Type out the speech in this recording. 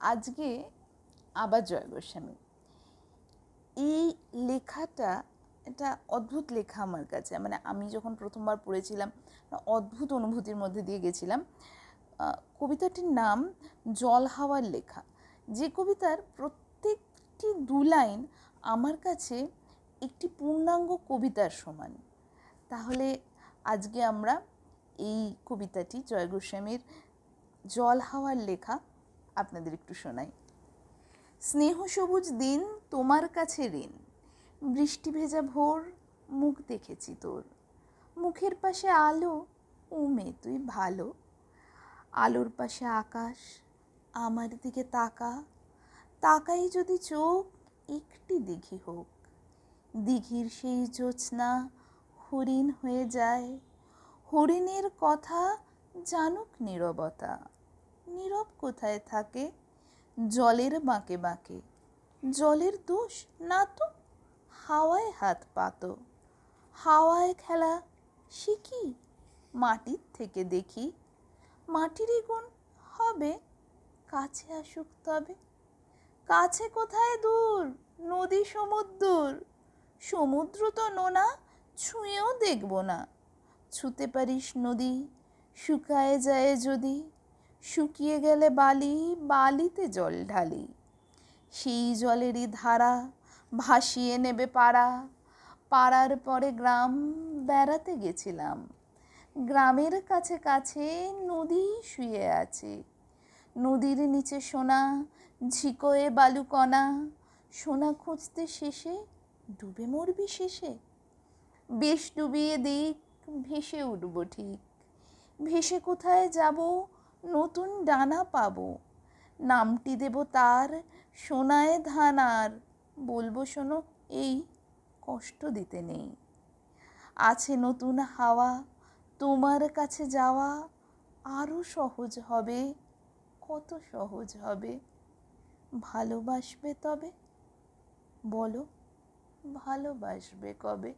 আজকে আবার জয় গোস্বামী। এই লেখাটা এটা অদ্ভুত লেখা আমার কাছে। মানে আমি যখন প্রথমবার পড়েছিলাম অদ্ভুত অনুভূতির মধ্যে দিয়ে গেছিলাম কবিতাটির নাম জল হাওয়ার লেখা। যে কবিতার প্রত্যেকটি দু লাইন আমার কাছে একটি পূর্ণাঙ্গ কবিতার সমান। তাহলে আজকে আমরা এই কবিতাটি জয় গোস্বামীর জল হাওয়ার লেখা আপনাদের একটু শোনাই। স্নেহ সবুজ দিন তোমার কাছে ঋণ। বৃষ্টি ভেজা ভোর, মুখ দেখেছি তোর। মুখের পাশে আলো, উমে তুই ভালো। আলোর পাশে আকাশ, আমার দিকে তাকা। তাকাই যদি চোখ, একটি দিঘি হোক। দিঘির সেই জোছনা হরিণ হয়ে যায়। হরিণের কথা জানুক নীরবতা। নীরব কোথায় থাকে? জলের বাঁকে বাঁকে। জলের দোষ না তো? হাওয়ায় হাত পাত। হাওয়ায় খেলা শিখি মাটির থেকে দেখি। মাটিরই গুণ হবে কাছে আসুক তবে। কাছে কোথায় দূর? নদী সমুদ্র সমুদ্র তো নোনা, ছুঁয়েও দেখব না। ছুতে পারিস নদী, শুকায় যায় যদি। শুকিয়ে গেলে বালি, বালিতে জল ঢালি। সেই জলেরই ধারা ভাসিয়ে নেবে পাড়া। পাড়ার পরে গ্রাম বেড়াতে গেছিলাম। গ্রামের কাছে কাছে নদী শুয়ে আছে। নদীর নিচে সোনা, ঝিকোয়ে বালুকণা। সোনা খুঁজতে শেষে ডুবে মরবি শেষে। বেশ ডুবিয়ে দিক, ভেসে উঠব ঠিক। ভেসে কোথায় যাব? নতুন ডানা পাবো। নামটি দেব তার, সোনায় ধানার। বলব, শোনো, এই কষ্ট দিতে নেই। আছে নতুন হাওয়া, তোমার কাছে যাওয়া আরও সহজ হবে, কত সহজ হবে। ভালোবাসবে তবে, বলো, ভালোবাসবে কবে?